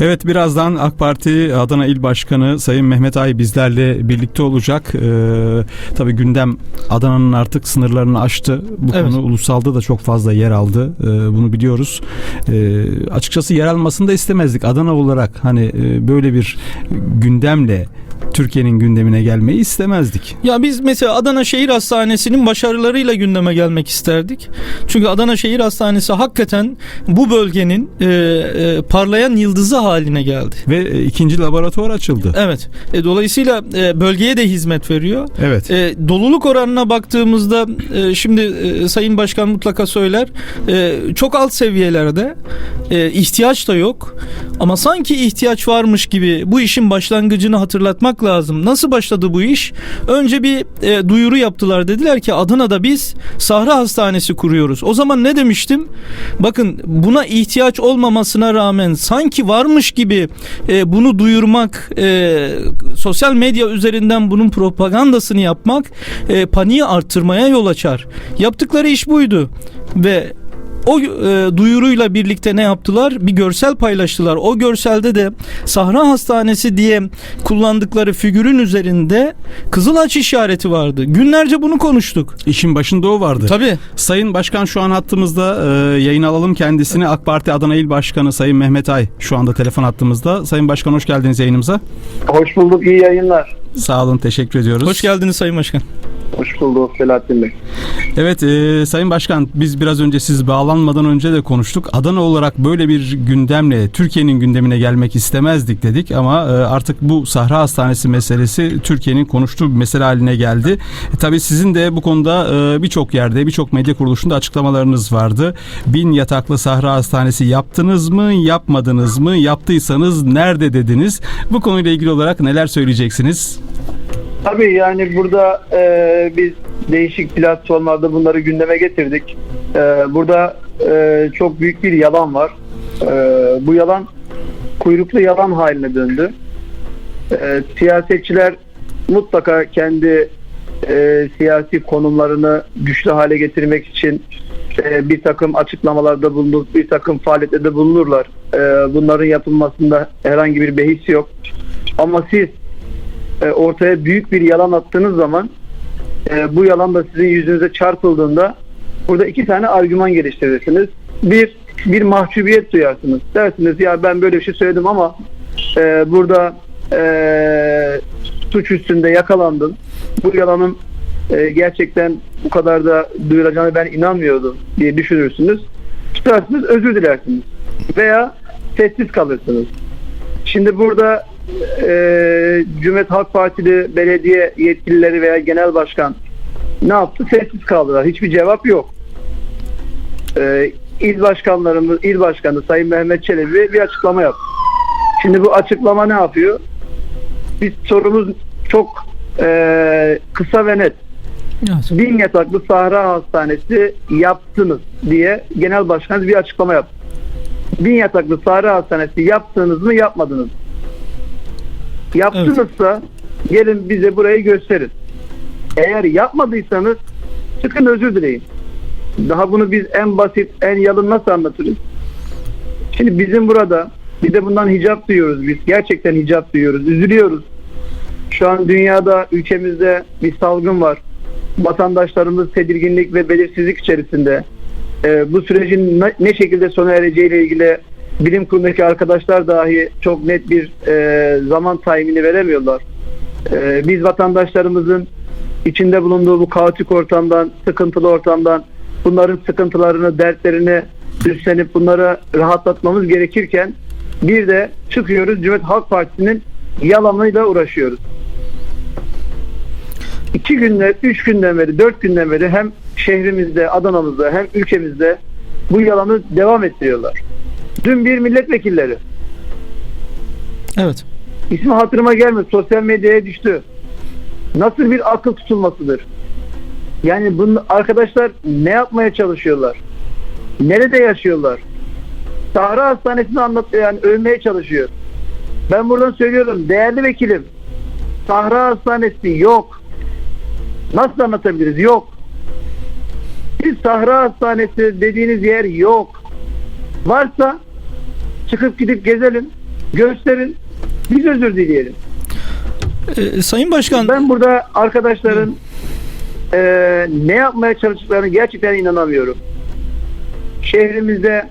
Evet birazdan AK Parti Adana İl Başkanı Sayın Mehmet Ay bizlerle birlikte olacak. Ee, tabii gündem Adana'nın artık sınırlarını aştı. Bu Evet. konu ulusalda da çok fazla yer aldı. Ee, bunu biliyoruz. Ee, açıkçası yer almasını da istemezdik. Adana olarak hani e, böyle bir gündemle Türkiye'nin gündemine gelmeyi istemezdik. Ya biz mesela Adana Şehir Hastanesi'nin başarılarıyla gündeme gelmek isterdik. Çünkü Adana Şehir Hastanesi hakikaten bu bölgenin e, e, parlayan yıldızı haline geldi. Ve e, ikinci laboratuvar açıldı. Evet. E, dolayısıyla e, bölgeye de hizmet veriyor. Evet. E, doluluk oranına baktığımızda e, şimdi e, Sayın Başkan mutlaka söyler e, çok alt seviyelerde e, ihtiyaç da yok ama sanki ihtiyaç varmış gibi bu işin başlangıcını hatırlatmak lazım. Nasıl başladı bu iş? Önce bir e, duyuru yaptılar dediler ki Adana'da biz Sahra Hastanesi kuruyoruz. O zaman ne demiştim? Bakın buna ihtiyaç olmamasına rağmen sanki varmış gibi e, bunu duyurmak, e, sosyal medya üzerinden bunun propagandasını yapmak e, paniği arttırmaya yol açar. Yaptıkları iş buydu ve o e, duyuruyla birlikte ne yaptılar? Bir görsel paylaştılar. O görselde de Sahra Hastanesi diye kullandıkları figürün üzerinde Kızılaç işareti vardı. Günlerce bunu konuştuk. İşin başında o vardı. Tabii. Sayın Başkan şu an hattımızda e, yayın alalım kendisini. AK Parti Adana İl Başkanı Sayın Mehmet Ay şu anda telefon hattımızda. Sayın Başkan hoş geldiniz yayınımıza. Hoş bulduk, iyi yayınlar. Sağ olun, teşekkür ediyoruz. Hoş geldiniz Sayın Başkan. Hoş bulduk Selahattin Bey. Evet e, Sayın Başkan biz biraz önce siz bağlanmadan önce de konuştuk. Adana olarak böyle bir gündemle Türkiye'nin gündemine gelmek istemezdik dedik ama e, artık bu Sahra Hastanesi meselesi Türkiye'nin konuştuğu bir mesele haline geldi. E, tabii sizin de bu konuda e, birçok yerde birçok medya kuruluşunda açıklamalarınız vardı. Bin yataklı Sahra Hastanesi yaptınız mı yapmadınız mı yaptıysanız nerede dediniz? Bu konuyla ilgili olarak neler söyleyeceksiniz? Tabii yani burada e, biz değişik platformlarda bunları gündeme getirdik. E, burada e, çok büyük bir yalan var. E, bu yalan kuyruklu yalan haline döndü. E, siyasetçiler mutlaka kendi e, siyasi konumlarını güçlü hale getirmek için e, bir takım açıklamalarda bulunur, bir takım faaliyetlerde bulunurlar. E, bunların yapılmasında herhangi bir behis yok. Ama siz e, ortaya büyük bir yalan attığınız zaman e, bu yalan da sizin yüzünüze çarpıldığında burada iki tane argüman geliştirirsiniz. Bir, bir mahcubiyet duyarsınız. Dersiniz ya ben böyle bir şey söyledim ama e, burada suç üstünde yakalandım. Bu yalanın gerçekten bu kadar da duyulacağını ben inanmıyordum diye düşünürsünüz. Tutarsınız özür dilersiniz. Veya sessiz kalırsınız. Şimdi burada e, Cumhuriyet Halk Partili belediye yetkilileri veya genel başkan ne yaptı? Sessiz kaldılar. Hiçbir cevap yok. E, il başkanlarımız, il başkanı Sayın Mehmet Çelebi bir açıklama yaptı. Şimdi bu açıklama ne yapıyor? Biz sorumuz çok e, kısa ve net. Bin yataklı Sahra Hastanesi yaptınız diye genel başkanımız bir açıklama yaptı. Bin yataklı Sahra Hastanesi yaptınız mı yapmadınız mı? Yaptınızsa gelin bize burayı gösterin. Eğer yapmadıysanız çıkın özür dileyin. Daha bunu biz en basit, en yalın nasıl anlatırız? Şimdi bizim burada bir de bundan hicap duyuyoruz biz. Gerçekten hicap duyuyoruz. Üzülüyoruz. Şu an dünyada, ülkemizde bir salgın var. Vatandaşlarımız tedirginlik ve belirsizlik içerisinde. Ee, bu sürecin ne şekilde sona ereceğiyle ilgili bilim kurulundaki arkadaşlar dahi çok net bir e, zaman tayinini veremiyorlar. E, biz vatandaşlarımızın içinde bulunduğu bu kaotik ortamdan, sıkıntılı ortamdan bunların sıkıntılarını, dertlerini üstlenip bunları rahatlatmamız gerekirken bir de çıkıyoruz Cumhuriyet Halk Partisi'nin yalanıyla uğraşıyoruz. İki günde, üç günden beri, dört günden beri hem şehrimizde, Adana'mızda hem ülkemizde bu yalanı devam ettiriyorlar. Dün bir milletvekilleri Evet. ismi hatırıma gelmedi sosyal medyaya düştü. Nasıl bir akıl tutulmasıdır? Yani bunu arkadaşlar ne yapmaya çalışıyorlar? Nerede yaşıyorlar? Sahra Hastanesi'ni anlat yani övmeye çalışıyor. Ben buradan söylüyorum değerli vekilim. Sahra Hastanesi yok. Nasıl anlatabiliriz? Yok. Bir Sahra Hastanesi dediğiniz yer yok. Varsa çıkıp gidip gezelim. gösterin. Biz özür dileyelim. E, Sayın Başkan Ben burada arkadaşların eee, ne yapmaya çalıştıklarını gerçekten inanamıyorum. Şehrimizde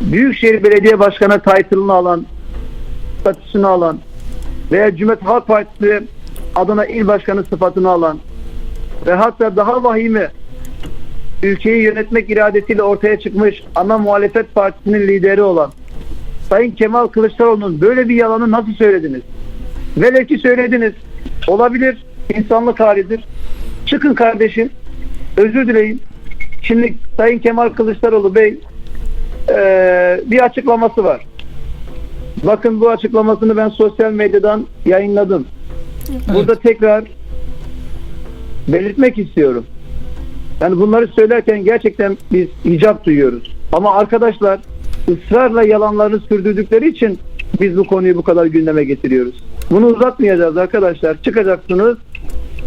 Büyükşehir Belediye Başkanı title'ını alan, statüsünü alan veya Cumhuriyet Halk Partisi Adana İl Başkanı sıfatını alan ve hatta daha vahimi ülkeyi yönetmek iradesiyle ortaya çıkmış ana muhalefet partisinin lideri olan Sayın Kemal Kılıçdaroğlu'nun böyle bir yalanı nasıl söylediniz? Velev ki söylediniz. Olabilir. insanlık halidir. Çıkın kardeşim. Özür dileyin. Şimdi Sayın Kemal Kılıçdaroğlu Bey eee, bir açıklaması var. Bakın bu açıklamasını ben sosyal medyadan yayınladım. Burada tekrar belirtmek istiyorum. Yani bunları söylerken gerçekten biz icap duyuyoruz. Ama arkadaşlar ısrarla yalanlarını sürdürdükleri için biz bu konuyu bu kadar gündeme getiriyoruz. Bunu uzatmayacağız arkadaşlar. Çıkacaksınız.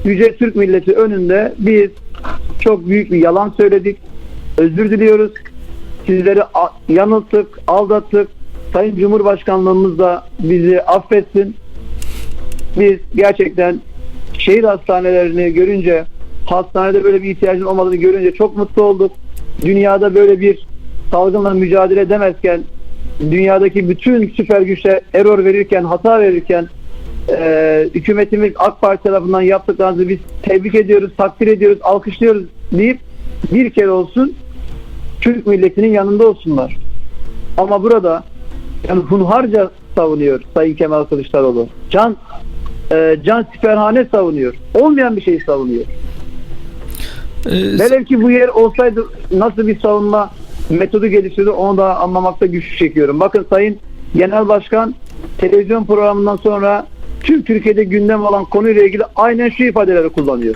Yüce Türk milleti önünde biz çok büyük bir yalan söyledik. Özür diliyoruz. Sizleri yanılttık, aldattık. Sayın Cumhurbaşkanlığımız da bizi affetsin. Biz gerçekten şehir hastanelerini görünce, hastanede böyle bir ihtiyacın olmadığını görünce çok mutlu olduk. Dünyada böyle bir salgınla mücadele edemezken, dünyadaki bütün süper güçler error verirken, hata verirken, e, hükümetimiz AK Parti tarafından yaptıklarınızı biz tebrik ediyoruz, takdir ediyoruz, alkışlıyoruz deyip bir kere olsun Türk milletinin yanında olsunlar. Ama burada yani hunharca savunuyor Sayın Kemal Kılıçdaroğlu. Can e, can siperhane savunuyor. Olmayan bir şeyi savunuyor. E, Velev ki bu yer olsaydı nasıl bir savunma metodu geliştirdi onu da anlamakta güçlük çekiyorum. Bakın Sayın Genel Başkan televizyon programından sonra tüm Türkiye'de gündem olan konuyla ilgili aynen şu ifadeleri kullanıyor.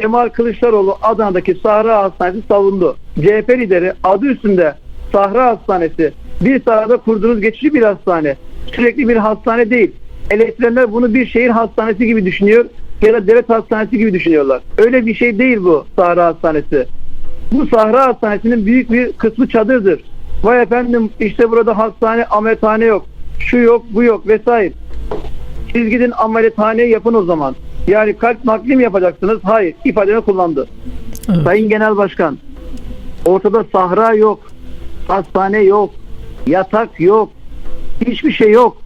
Kemal Kılıçdaroğlu Adana'daki Sahra Hastanesi savundu. CHP lideri adı üstünde Sahra Hastanesi bir sahada kurduğunuz geçici bir hastane. Sürekli bir hastane değil. Eleştirenler bunu bir şehir hastanesi gibi düşünüyor ya da devlet hastanesi gibi düşünüyorlar. Öyle bir şey değil bu Sahra Hastanesi. Bu Sahra Hastanesi'nin büyük bir kısmı çadırdır. Vay efendim işte burada hastane, ameliyathane yok. Şu yok, bu yok vesaire. Siz gidin ameliyathaneye yapın o zaman. Yani kalp nakli mi yapacaksınız? Hayır. ifadeni kullandı. Evet. Sayın Genel Başkan, ortada sahra yok, hastane yok, yatak yok, hiçbir şey yok.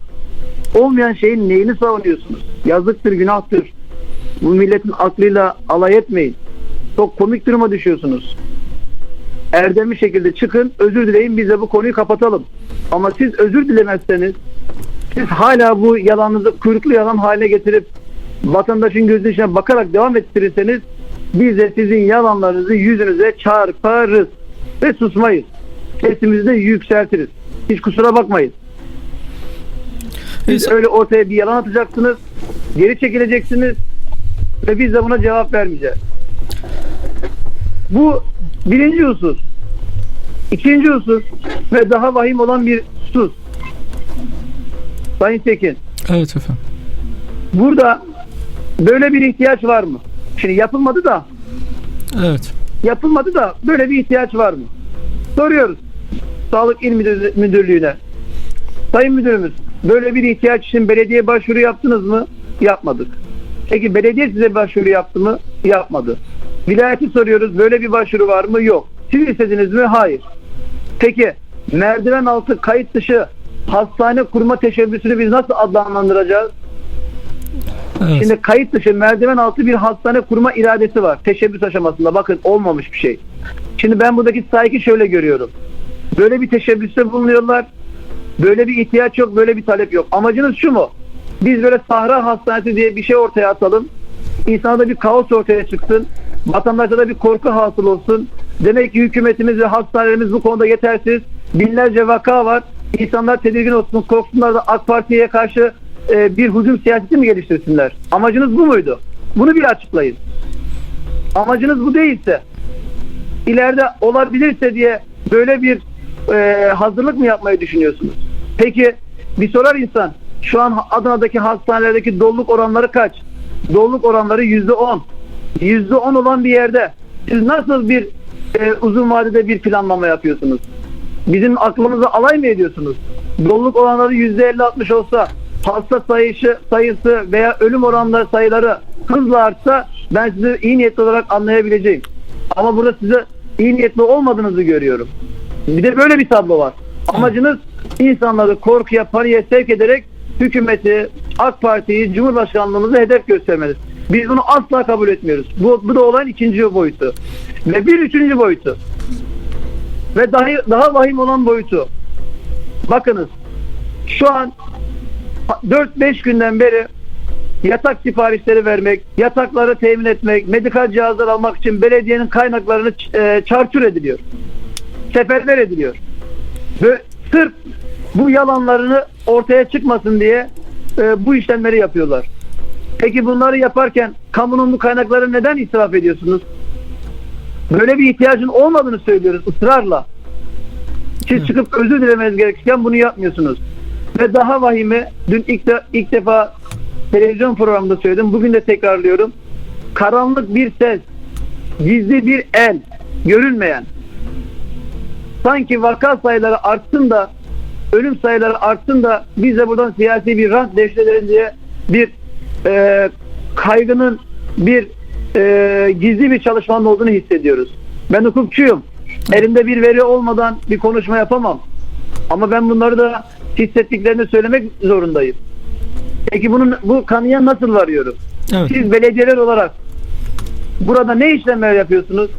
Olmayan şeyin neyini savunuyorsunuz? Yazıktır, günahtır. Bu milletin aklıyla alay etmeyin. Çok komik duruma düşüyorsunuz. Erdemli şekilde çıkın, özür dileyin biz de bu konuyu kapatalım. Ama siz özür dilemezseniz, siz hala bu yalanınızı kuyruklu yalan haline getirip vatandaşın gözünün içine bakarak devam ettirirseniz biz de sizin yalanlarınızı yüzünüze çarparız ve susmayız. Sesimizi de yükseltiriz. Hiç kusura bakmayın. Siz öyle ortaya bir yalan atacaksınız, geri çekileceksiniz ve biz de buna cevap vermeyeceğiz. Bu birinci husus. İkinci husus ve daha vahim olan bir husus. Sayın Tekin, evet efendim. burada böyle bir ihtiyaç var mı? Şimdi yapılmadı da Evet. yapılmadı da böyle bir ihtiyaç var mı? Soruyoruz. Sağlık İl Müdür- Müdürlüğü'ne. Sayın Müdürümüz böyle bir ihtiyaç için belediye başvuru yaptınız mı? Yapmadık. Peki belediye size başvuru yaptı mı? Yapmadı. Vilayeti soruyoruz. Böyle bir başvuru var mı? Yok. Siz istediniz mi? Hayır. Peki merdiven altı kayıt dışı hastane kurma teşebbüsünü biz nasıl adlandıracağız? Evet. Şimdi kayıt dışı merdiven altı bir hastane kurma iradesi var. Teşebbüs aşamasında bakın olmamış bir şey. Şimdi ben buradaki saygı şöyle görüyorum. Böyle bir teşebbüste bulunuyorlar. Böyle bir ihtiyaç yok, böyle bir talep yok. Amacınız şu mu? Biz böyle sahra hastanesi diye bir şey ortaya atalım. İnsanda bir kaos ortaya çıksın. Vatandaşta da bir korku hasıl olsun. Demek ki hükümetimiz ve hastanelerimiz bu konuda yetersiz. Binlerce vaka var. İnsanlar tedirgin olsun, korksunlar da AK Parti'ye karşı e, bir hücum siyaseti mi geliştirsinler? Amacınız bu muydu? Bunu bir açıklayın. Amacınız bu değilse, ileride olabilirse diye böyle bir e, hazırlık mı yapmayı düşünüyorsunuz? Peki bir sorar insan, şu an Adana'daki hastanelerdeki doluluk oranları kaç? Doluluk oranları yüzde on. Yüzde on olan bir yerde siz nasıl bir e, uzun vadede bir planlama yapıyorsunuz? Bizim aklımıza alay mı ediyorsunuz? Doluluk oranları %50-60 olsa hasta sayısı, sayısı veya ölüm oranları sayıları hızla artsa ben sizi iyi niyetli olarak anlayabileceğim. Ama burada size iyi niyetli olmadığınızı görüyorum. Bir de böyle bir tablo var. Amacınız insanları korkuya, paniğe sevk ederek hükümeti, AK Parti'yi, Cumhurbaşkanlığımızı hedef göstermeniz. Biz bunu asla kabul etmiyoruz. Bu, bu da olayın ikinci boyutu. Ve bir üçüncü boyutu. Ve daha, daha vahim olan boyutu. Bakınız şu an 4-5 günden beri yatak siparişleri vermek, yatakları temin etmek, medikal cihazlar almak için belediyenin kaynaklarını e, çarçur ediliyor. Seferber ediliyor. Ve sırf bu yalanlarını ortaya çıkmasın diye e, bu işlemleri yapıyorlar. Peki bunları yaparken kamunun bu kaynakları neden israf ediyorsunuz? Böyle bir ihtiyacın olmadığını söylüyoruz ısrarla. Siz çıkıp özür dilemeniz gerekirken bunu yapmıyorsunuz. Ve daha vahimi dün ilk, de, ilk defa televizyon programında söyledim. Bugün de tekrarlıyorum. Karanlık bir ses, gizli bir el, görünmeyen. Sanki vaka sayıları artsın da ölüm sayıları artsın da biz de buradan siyasi bir rant devşirelim diye bir e, kaygının bir e, gizli bir çalışmanın olduğunu hissediyoruz. Ben hukukçuyum. Elimde bir veri olmadan bir konuşma yapamam. Ama ben bunları da hissettiklerini söylemek zorundayım. Peki bunun bu kanıya nasıl varıyorum? Evet. Siz belediyeler olarak burada ne işlemler yapıyorsunuz?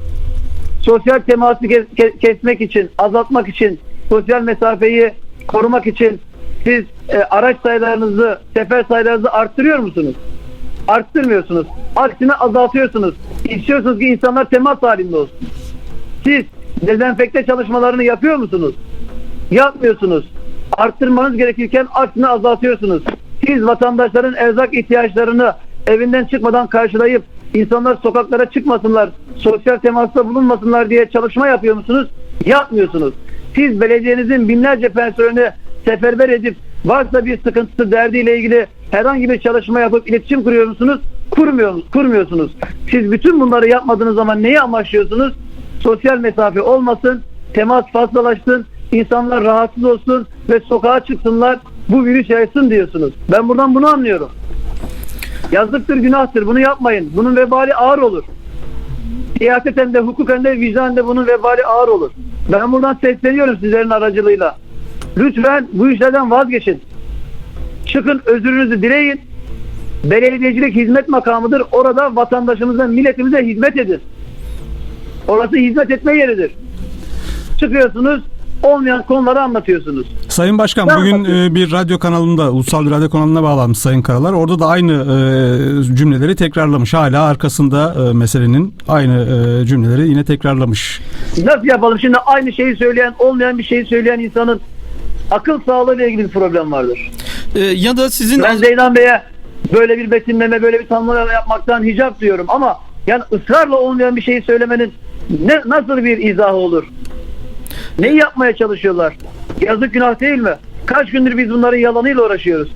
Sosyal teması kes- ke- kesmek için, azaltmak için, sosyal mesafeyi korumak için siz e, araç sayılarınızı, sefer sayılarınızı arttırıyor musunuz? Arttırmıyorsunuz. Aksine azaltıyorsunuz. İstiyorsunuz ki insanlar temas halinde olsun. Siz dezenfekte çalışmalarını yapıyor musunuz? Yapmıyorsunuz. Arttırmanız gerekirken aksine azaltıyorsunuz. Siz vatandaşların erzak ihtiyaçlarını evinden çıkmadan karşılayıp insanlar sokaklara çıkmasınlar, sosyal temasta bulunmasınlar diye çalışma yapıyor musunuz? Yapmıyorsunuz. Siz belediyenizin binlerce personeli seferber edip varsa bir sıkıntısı derdiyle ilgili herhangi bir çalışma yapıp iletişim kuruyor musunuz? Kurmuyor, kurmuyorsunuz. Siz bütün bunları yapmadığınız zaman neyi amaçlıyorsunuz? Sosyal mesafe olmasın, temas fazlalaşsın, insanlar rahatsız olsun ve sokağa çıksınlar, bu virüs yaysın diyorsunuz. Ben buradan bunu anlıyorum. Yazıktır, günahtır. Bunu yapmayın. Bunun vebali ağır olur. Siyaseten de, hukuken de, vicdanen de bunun vebali ağır olur. Ben buradan sesleniyorum sizlerin aracılığıyla. Lütfen bu işlerden vazgeçin. Çıkın özürünüzü dileyin. Belediyecilik hizmet makamıdır. Orada vatandaşımıza, milletimize hizmet edin. Orası hizmet etme yeridir. Çıkıyorsunuz, olmayan konuları anlatıyorsunuz. Sayın Başkan Ben bugün e, bir radyo kanalında, ulusal bir radyo kanalına bağlanmış Sayın Karalar. Orada da aynı e, cümleleri tekrarlamış. Hala arkasında e, meselenin aynı e, cümleleri yine tekrarlamış. Nasıl yapalım? Şimdi aynı şeyi söyleyen, olmayan bir şeyi söyleyen insanın akıl sağlığıyla ilgili bir problem vardır. Ee, ya da sizin Ben Zeydan Bey'e böyle bir betimleme, böyle bir tanımlama yapmaktan hicap diyorum ama yani ısrarla olmayan bir şeyi söylemenin ne nasıl bir izahı olur? Neyi yapmaya çalışıyorlar? Yazık günah değil mi? Kaç gündür biz bunların yalanıyla uğraşıyoruz.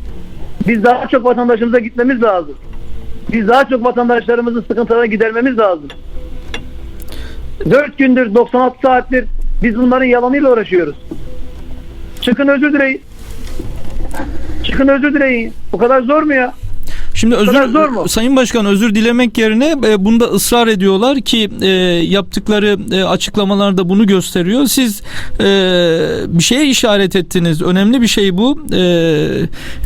Biz daha çok vatandaşımıza gitmemiz lazım. Biz daha çok vatandaşlarımızın sıkıntılarını gidermemiz lazım. 4 gündür 96 saattir biz bunların yalanıyla uğraşıyoruz. Çıkın özür dileyin. Çıkın özür dileyin. Bu kadar zor mu ya? Şimdi özür zor mu? Sayın Başkan özür dilemek yerine e, bunda ısrar ediyorlar ki e, yaptıkları e, açıklamalarda bunu gösteriyor. Siz e, bir şeye işaret ettiniz. Önemli bir şey bu. E,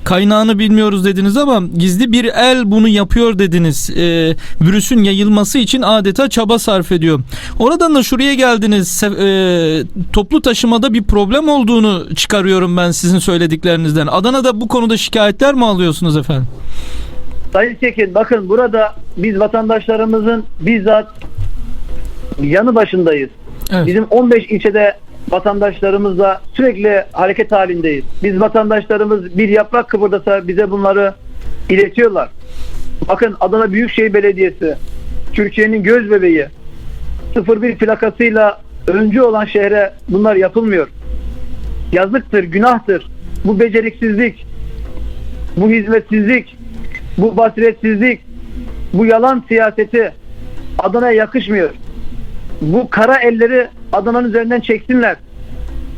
kaynağını bilmiyoruz dediniz ama gizli bir el bunu yapıyor dediniz. E, virüsün yayılması için adeta çaba sarf ediyor. Oradan da şuraya geldiniz. E, toplu taşımada bir problem olduğunu çıkarıyorum ben sizin söylediklerinizden. Adana'da bu konuda şikayetler mi alıyorsunuz efendim? Sayın Tekin bakın burada biz vatandaşlarımızın bizzat yanı başındayız. Evet. Bizim 15 ilçede vatandaşlarımızla sürekli hareket halindeyiz. Biz vatandaşlarımız bir yaprak kıpırdasa bize bunları iletiyorlar. Bakın Adana Büyükşehir Belediyesi Türkiye'nin göz bebeği 01 plakasıyla öncü olan şehre bunlar yapılmıyor. Yazıktır, günahtır. Bu beceriksizlik, bu hizmetsizlik, bu basiretsizlik, bu yalan siyaseti Adana'ya yakışmıyor. Bu kara elleri Adana'nın üzerinden çeksinler.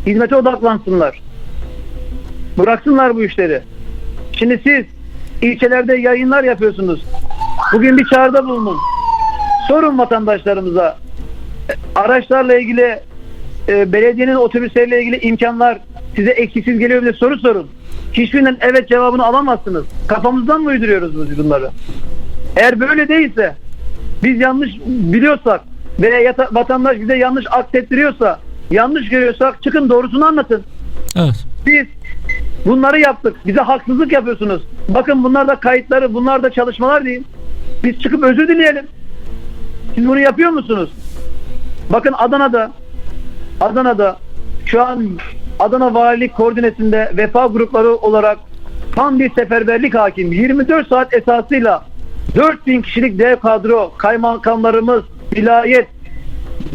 Hizmete odaklansınlar. Bıraksınlar bu işleri. Şimdi siz ilçelerde yayınlar yapıyorsunuz. Bugün bir çağrıda bulunun. Sorun vatandaşlarımıza. Araçlarla ilgili e, belediyenin otobüsleriyle ilgili imkanlar size eksiksiz geliyor diye soru sorun. Hiçbirinden evet cevabını alamazsınız. Kafamızdan mı uyduruyoruz biz bunları? Eğer böyle değilse biz yanlış biliyorsak veya yata- vatandaş bize yanlış aksettiriyorsa yanlış görüyorsak çıkın doğrusunu anlatın. Evet. Biz bunları yaptık. Bize haksızlık yapıyorsunuz. Bakın bunlar da kayıtları, bunlar da çalışmalar değil. Biz çıkıp özür dileyelim. Siz bunu yapıyor musunuz? Bakın Adana'da Adana'da şu an Adana Valilik Koordinesi'nde vefa grupları olarak tam bir seferberlik hakim. 24 saat esasıyla 4000 kişilik dev kadro, kaymakamlarımız, vilayet,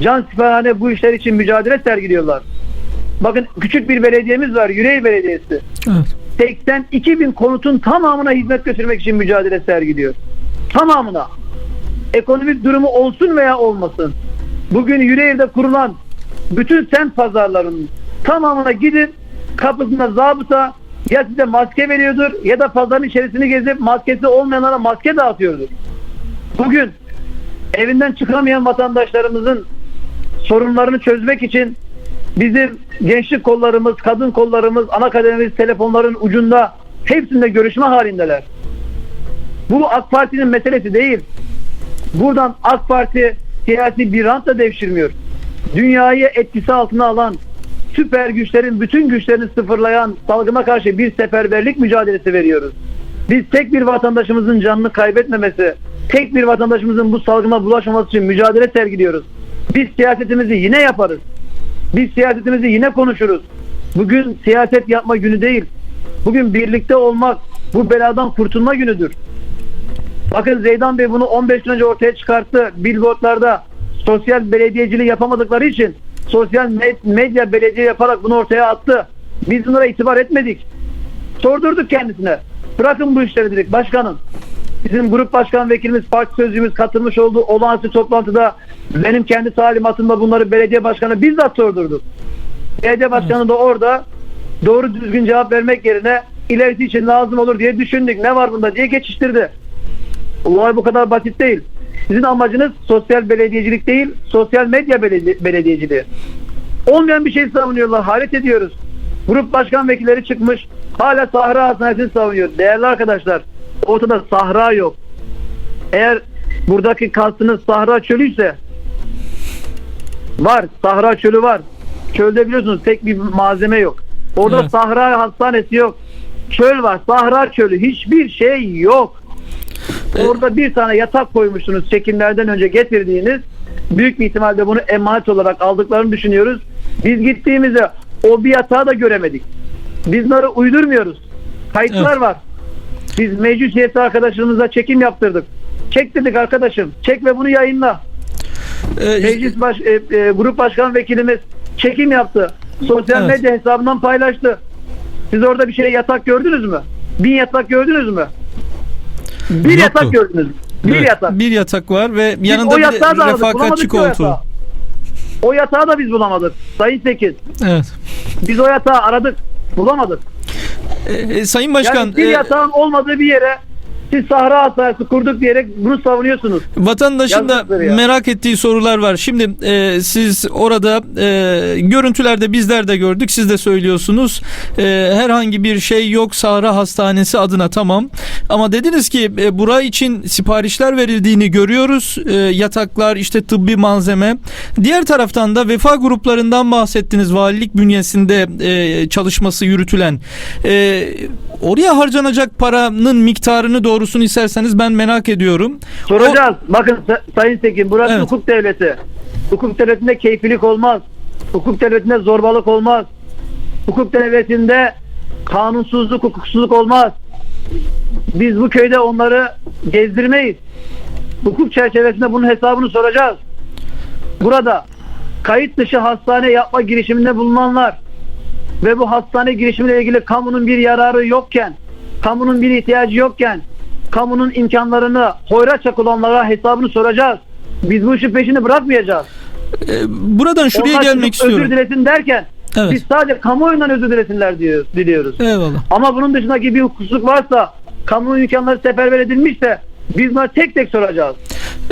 can siperhane bu işler için mücadele sergiliyorlar. Bakın küçük bir belediyemiz var. Yüreğir Belediyesi. Evet. 82 bin konutun tamamına hizmet götürmek için mücadele sergiliyor. Tamamına. Ekonomik durumu olsun veya olmasın. Bugün Yüreğir'de kurulan bütün semt pazarlarının tamamına gidin kapısında zabıta ya size maske veriyordur ya da pazarın içerisini gezip maskesi olmayanlara maske dağıtıyordur. Bugün evinden çıkamayan vatandaşlarımızın sorunlarını çözmek için bizim gençlik kollarımız, kadın kollarımız, ana kadememiz telefonların ucunda hepsinde görüşme halindeler. Bu AK Parti'nin meselesi değil. Buradan AK Parti siyasi bir rantla devşirmiyor. Dünyayı etkisi altına alan, süper güçlerin bütün güçlerini sıfırlayan salgına karşı bir seferberlik mücadelesi veriyoruz. Biz tek bir vatandaşımızın canını kaybetmemesi, tek bir vatandaşımızın bu salgına bulaşmaması için mücadele sergiliyoruz. Biz siyasetimizi yine yaparız. Biz siyasetimizi yine konuşuruz. Bugün siyaset yapma günü değil. Bugün birlikte olmak, bu beladan kurtulma günüdür. Bakın Zeydan Bey bunu 15 gün önce ortaya çıkarttı. Billboardlarda sosyal belediyeciliği yapamadıkları için sosyal med- medya belediye yaparak bunu ortaya attı. Biz bunlara itibar etmedik. Sordurduk kendisine. Bırakın bu işleri dedik başkanım. Bizim grup başkan vekilimiz, parti sözcüğümüz katılmış olduğu olağanüstü toplantıda benim kendi talimatımla bunları belediye başkanı bizzat sordurduk. Belediye başkanı da orada doğru düzgün cevap vermek yerine ilerisi için lazım olur diye düşündük. Ne var bunda diye geçiştirdi. Olay bu kadar basit değil. Sizin amacınız sosyal belediyecilik değil, sosyal medya beledi- belediyeciliği. Olmayan bir şey savunuyorlar. Hayret ediyoruz. Grup başkan vekilleri çıkmış. Hala Sahra Hastanesi'ni savunuyor. Değerli arkadaşlar, ortada Sahra yok. Eğer buradaki kastınız Sahra çölüyse var. Sahra çölü var. Çölde biliyorsunuz tek bir malzeme yok. Orada Evet. Sahra Hastanesi yok. Çöl var. Sahra çölü. Hiçbir şey yok. Orada bir tane yatak koymuşsunuz çekimlerden önce getirdiğiniz. Büyük bir ihtimalle bunu emanet olarak aldıklarını düşünüyoruz. Biz gittiğimizde o bir yatağı da göremedik. Biz bunları uydurmuyoruz. Kayıtlar Evet. var. Biz meclis üyesi arkadaşlarımıza çekim yaptırdık. Çek dedik arkadaşım. Çek ve bunu yayınla. Ee, Meclis baş, e, e, grup başkan vekilimiz çekim yaptı. Sosyal Evet. medya hesabından paylaştı. Siz orada bir şey yatak gördünüz mü? Bin yatak gördünüz mü? Bir Yoktu. yatak gördünüz. Bir evet, yatak. Bir yatak var ve Biz yanında bir refakatçi koltuğu. O yatağı da biz bulamadık. Sayın Sekiz. Evet. Biz o yatağı aradık. Bulamadık. Ee, Sayın Başkan, yani bir e, yatağın olmadığı bir yere siz Sahra Hastanesi kurduk diyerek bunu savunuyorsunuz. Vatandaşın da merak ettiği sorular var. Şimdi e, siz orada e, görüntülerde bizler de gördük. Siz de söylüyorsunuz. E, herhangi bir şey yok Sahra Hastanesi adına tamam. Ama dediniz ki e, bura için siparişler verildiğini görüyoruz. E, yataklar işte tıbbi malzeme. Diğer taraftan da vefa gruplarından bahsettiniz. Valilik bünyesinde e, çalışması yürütülen. E, oraya harcanacak paranın miktarını doğrusunu isterseniz ben merak ediyorum. Soracağız. Bakın Sa- Sayın Sekin burası Evet. hukuk devleti. Hukuk devletinde keyfilik olmaz. Hukuk devletinde zorbalık olmaz. Hukuk devletinde kanunsuzluk, hukuksuzluk olmaz. Biz bu köyde onları gezdirmeyiz. Hukuk çerçevesinde bunun hesabını soracağız. Burada kayıt dışı hastane yapma girişiminde bulunanlar ve bu hastane girişimiyle ilgili kamunun bir yararı yokken, kamunun bir ihtiyacı yokken, kamunun imkanlarını hoyratça kullananlara hesabını soracağız. Biz bu işin peşini bırakmayacağız. E, buradan şuraya Onlar gelmek istiyorum. Özür dilesin derken Evet. Biz sadece kamuoyundan özür dilesinler diyoruz, diliyoruz. Eyvallah. Ama bunun dışındaki bir hukuksuzluk varsa, kamu imkanları seferber edilmişse biz bunları tek tek soracağız.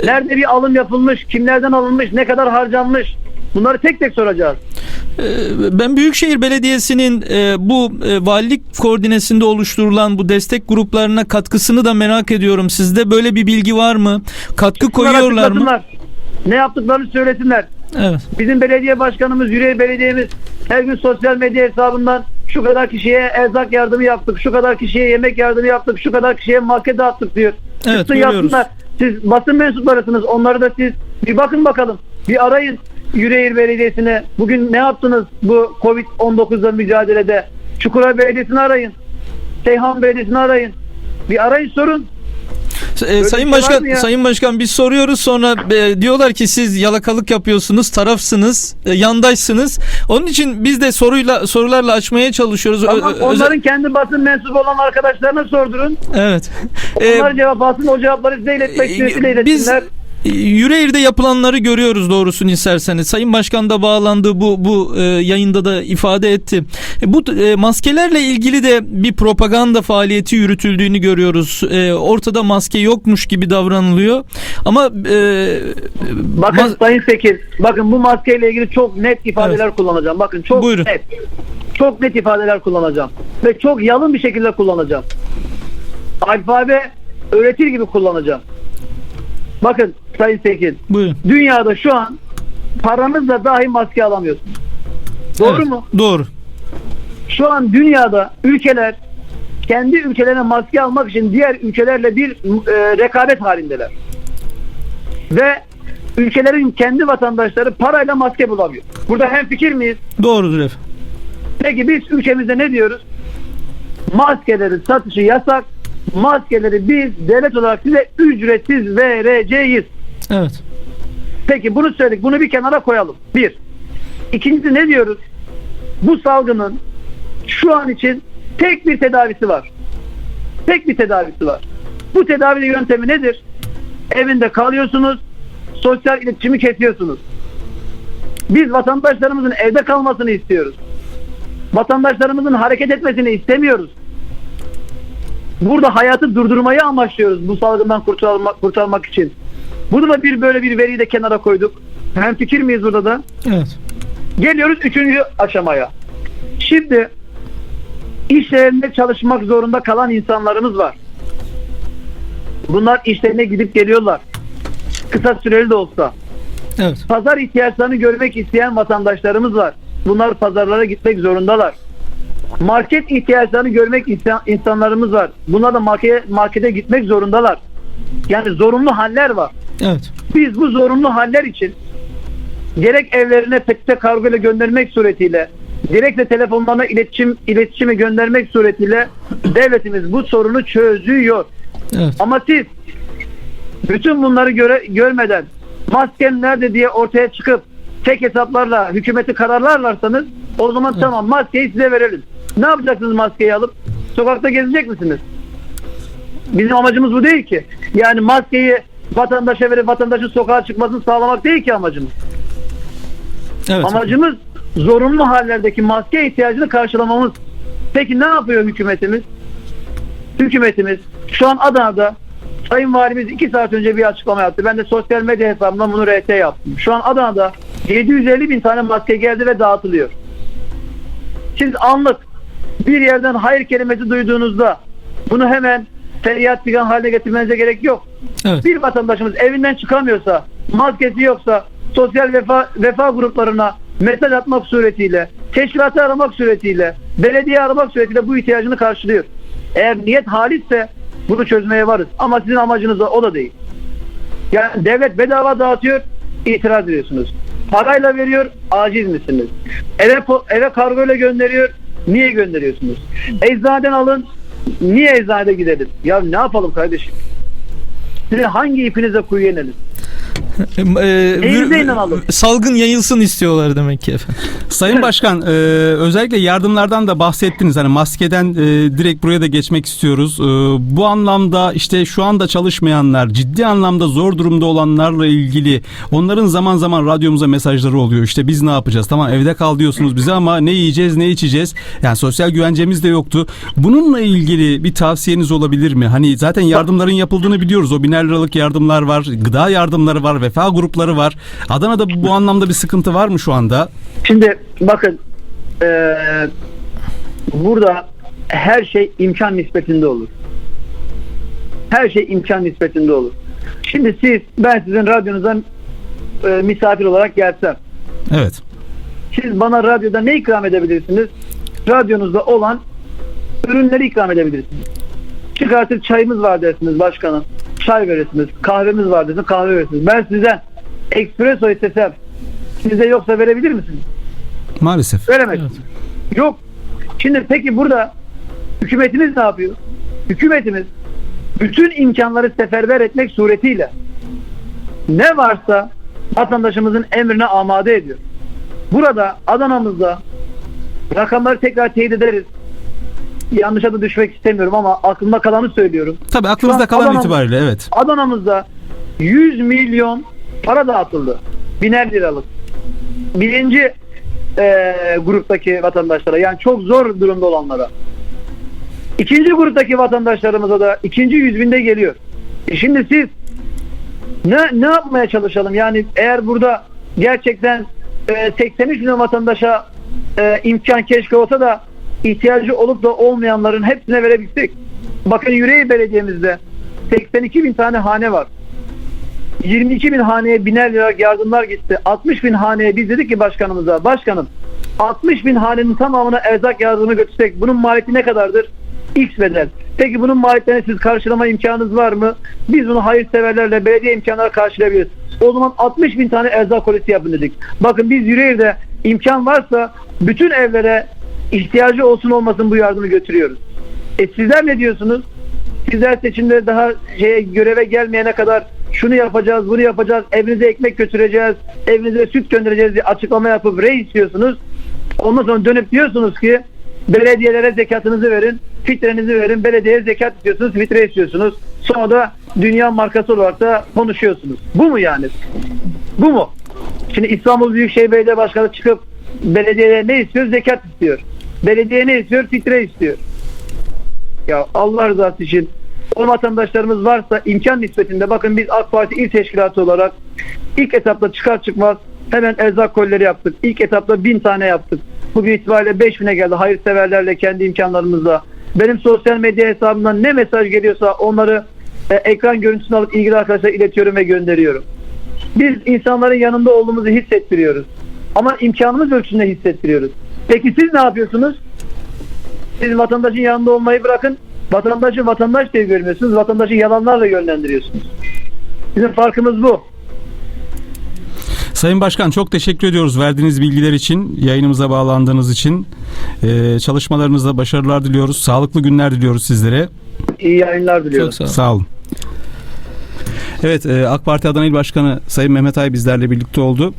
Nerede bir alım yapılmış, kimlerden alınmış, ne kadar harcanmış bunları tek tek soracağız. Ee, Ben Büyükşehir Belediyesi'nin e, bu e, valilik koordinesinde oluşturulan bu destek gruplarına katkısını da merak ediyorum. Sizde böyle bir bilgi var mı? Katkı koyuyorlar mı? Ne yaptıklarını söylesinler. Evet. Bizim belediye başkanımız, Yüreğir Belediye'miz her gün sosyal medya hesabından şu kadar kişiye erzak yardımı yaptık, şu kadar kişiye yemek yardımı yaptık, şu kadar kişiye maske dağıttık diyor. Evet, Çıksın yapsınlar. Siz basın mensuplarısınız. Onları da siz bir bakın bakalım. Bir arayın Yüreğir Belediyesi'ne. Bugün ne yaptınız bu Covid-19'la mücadelede? Çukurova Belediyesi'ni arayın. Seyhan Belediyesi'ni arayın. Bir arayın sorun. Ee, Sayın şey Başkan? Sayın Başkan biz soruyoruz sonra e, diyorlar ki siz yalakalık yapıyorsunuz, tarafsınız, e, yandaşsınız. Onun için biz de soruyla sorularla açmaya çalışıyoruz. Ama ö- onların kendi basın mensubu olan arkadaşlarına sordurun. Evet. Onlar cevap alsın. O cevapları size iletmek Ee, biz iletsinler. e, Yüreğir'de yapılanları görüyoruz doğrusunu isterseniz. Sayın Başkan da bağlandı bu bu e, yayında da ifade etti. E, bu e, maskelerle ilgili de bir propaganda faaliyeti yürütüldüğünü görüyoruz. E, ortada maske yokmuş gibi davranılıyor. Ama e, Bakın mas- Sayın Sekil, bakın bu maskeyle ilgili çok net ifadeler kullanacağım. Bakın çok Buyurun. net. Çok net ifadeler kullanacağım. Ve çok yalın bir şekilde kullanacağım. Alfabe öğretir gibi kullanacağım. Bakın Sayın Sekil, buyurun. dünyada şu an paranızla dahi maske alamıyorsunuz. Doğru Evet, mu? Doğru. Şu an dünyada ülkeler kendi ülkelerine maske almak için diğer ülkelerle bir e, rekabet halindeler. Ve ülkelerin kendi vatandaşları parayla maske bulamıyor. Burada hem fikir miyiz? Doğrudur efendim. Peki biz ülkemizde ne diyoruz? Maskelerin satışı yasak. Maskeleri biz devlet olarak size ücretsiz vereceğiz. Evet. Peki bunu söyledik. Bunu bir kenara koyalım. Bir. İkincisi ne diyoruz? Bu salgının şu an için tek bir tedavisi var. Tek bir tedavisi var. Bu tedavi yöntemi nedir? Evinde kalıyorsunuz, sosyal iletişimi kesiyorsunuz. Biz vatandaşlarımızın evde kalmasını istiyoruz. Vatandaşlarımızın hareket etmesini istemiyoruz. Burada hayatı durdurmayı amaçlıyoruz bu salgından kurtulmak, kurtarmak için. Burada da bir böyle bir veriyi de kenara koyduk. Hem fikir miyiz burada da? Evet. Geliyoruz üçüncü aşamaya. Şimdi iş yerinde çalışmak zorunda kalan insanlarımız var. Bunlar işlerine gidip geliyorlar. Kısa süreli de olsa. Evet. Pazar ihtiyaçlarını görmek isteyen vatandaşlarımız var. Bunlar pazarlara gitmek zorundalar. Market ihtiyaçlarını görmek isteyen insanlarımız var. Bunlar da markete, markete gitmek zorundalar. Yani zorunlu haller var. Evet. Biz bu zorunlu haller için gerek evlerine peçete kargo ile göndermek suretiyle direkt de telefonlarına iletişim iletişime göndermek suretiyle devletimiz bu sorunu çözüyor. Evet. Ama siz bütün bunları göre, görmeden masken nerede diye ortaya çıkıp tek hesaplarla hükümeti kararlarlarsanız o zaman tamam maskeyi size verelim. Ne yapacaksınız maskeyi alıp? Sokakta gezecek misiniz? Bizim amacımız bu değil ki. Yani maskeyi vatandaşa verip vatandaşın sokağa çıkmasını sağlamak değil ki amacımız. Evet. Amacımız zorunlu hallerdeki maske ihtiyacını karşılamamız. Peki ne yapıyor hükümetimiz? Hükümetimiz şu an Adana'da Sayın Valimiz 2 saat önce bir açıklama yaptı. Ben de sosyal medya hesabımdan bunu RT yaptım. Şu an Adana'da 750 bin tane maske geldi ve dağıtılıyor. Siz anlık bir yerden hayır kelimesi duyduğunuzda bunu hemen feryat figan haline getirmenize gerek yok. Evet. Bir vatandaşımız evinden çıkamıyorsa, maskesi yoksa sosyal vefa, vefa gruplarına mesaj atmak suretiyle, teşkilatı aramak suretiyle, belediye aramak suretiyle bu ihtiyacını karşılıyor. Eğer niyet halisse bunu çözmeye varız. Ama sizin amacınız da o da değil. Yani devlet bedava dağıtıyor, itiraz ediyorsunuz. Parayla veriyor, aciz misiniz? Eve, eve kargo ile gönderiyor, niye gönderiyorsunuz? Eczaneden alın, niye eczanede gidelim? Ya ne yapalım kardeşim? Sizin hangi ipinize kuyu inelim? E, Neyinize vir- inanalım? salgın yayılsın istiyorlar demek ki efendim. Sayın Başkan e, özellikle yardımlardan da bahsettiniz. Hani maskeden e, direkt buraya da geçmek istiyoruz. E, bu anlamda işte şu anda çalışmayanlar, ciddi anlamda zor durumda olanlarla ilgili onların zaman zaman radyomuza mesajları oluyor. İşte biz ne yapacağız? Tamam evde kal diyorsunuz bize ama ne yiyeceğiz, ne içeceğiz? Yani sosyal güvencemiz de yoktu. Bununla ilgili bir tavsiyeniz olabilir mi? Hani zaten yardımların yapıldığını biliyoruz. O biner liralık yardımlar var, gıda yardımları var, vefa grupları var. Adana'da bu anlamda bir sıkıntı var mı şu anda? Şimdi bakın eee, burada her şey imkan nispetinde olur. Her şey imkan nispetinde olur. Şimdi siz ben sizin radyonuzdan eee, misafir olarak gelsem Evet. siz bana radyoda ne ikram edebilirsiniz? Radyonuzda olan ürünleri ikram edebilirsiniz. Çıkartır çayımız var dersiniz başkanım. Çay verirsiniz. Kahvemiz var dersiniz. Kahve verirsiniz. Ben sizden espresso istesem sizde yoksa verebilir misiniz? Maalesef. Veremezsiniz. Yok. Şimdi peki burada hükümetimiz ne yapıyor? Hükümetimiz bütün imkanları seferber etmek suretiyle ne varsa vatandaşımızın emrine amade ediyor. Burada Adana'mızda rakamları tekrar teyit ederiz. Yanlışa da düşmek istemiyorum ama aklımda kalanı söylüyorum. Tabii an kalan Adana- itibariyle evet. Adana'mızda 100 milyon para dağıtıldı. Biner liralık. Birinci eee, gruptaki vatandaşlara yani çok zor durumda olanlara. İkinci gruptaki vatandaşlarımıza da ikinci yüz binde geliyor. E şimdi siz ne, ne yapmaya çalışalım? Yani eğer burada gerçekten e, 83 milyon vatandaşa e, imkan keşke olsa da ihtiyacı olup da olmayanların hepsine verebilsek. Bakın Yüreğir Belediye'mizde 82 bin tane hane var. 22 bin haneye biner lira yardımlar gitti. 60 bin haneye biz dedik ki başkanımıza başkanım 60 bin hanenin tamamına erzak yardımı götürsek bunun maliyeti ne kadardır? X bedel. Peki bunun maliyetlerini siz karşılama imkanınız var mı? Biz bunu hayırseverlerle belediye imkanları karşılayabiliriz. O zaman 60 bin tane erzak kolisi yapın dedik. Bakın biz Yüreğir'de imkan varsa bütün evlere ihtiyacı olsun olmasın bu yardımı götürüyoruz. E sizler ne diyorsunuz? Sizler seçimde daha şeye göreve gelmeyene kadar şunu yapacağız, bunu yapacağız, evinize ekmek götüreceğiz, evinize süt göndereceğiz diye açıklama yapıp rey istiyorsunuz. Ondan sonra dönüp diyorsunuz ki belediyelere zekatınızı verin, fitrenizi verin, belediyeye zekat istiyorsunuz, fitre istiyorsunuz. Sonra da dünya markası olarak da konuşuyorsunuz. Bu mu yani? Bu mu? Şimdi İstanbul Büyükşehir Belediye Başkanı çıkıp belediyeye ne istiyor? Zekat istiyor. Belediye ne istiyor? Fitre istiyor. Ya Allah rızası için o vatandaşlarımız varsa imkan nispetinde bakın biz AK Parti il teşkilatı olarak ilk etapta çıkar çıkmaz hemen erzak kolileri yaptık. İlk etapta bin tane yaptık. Bugün itibariyle 5000'e geldi hayırseverlerle kendi imkanlarımızla. Benim sosyal medya hesabımdan ne mesaj geliyorsa onları e, ekran görüntüsünü alıp ilgili arkadaşlara iletiyorum ve gönderiyorum. Biz insanların yanında olduğumuzu hissettiriyoruz. Ama imkanımız ölçüsünde hissettiriyoruz. Peki siz ne yapıyorsunuz? Siz vatandaşın yanında olmayı bırakın. Vatandaşı vatandaş diye görmüyorsunuz. Vatandaşı yalanlarla yönlendiriyorsunuz. Bizim farkımız bu. Sayın Başkan çok teşekkür ediyoruz verdiğiniz bilgiler için, yayınımıza bağlandığınız için. Ee, çalışmalarınızda başarılar diliyoruz. Sağlıklı günler diliyoruz sizlere. İyi yayınlar diliyorum. Çok sağ olun. Sağ olun. Evet, e, AK Parti Adana İl Başkanı Sayın Mehmet Ay bizlerle birlikte oldu.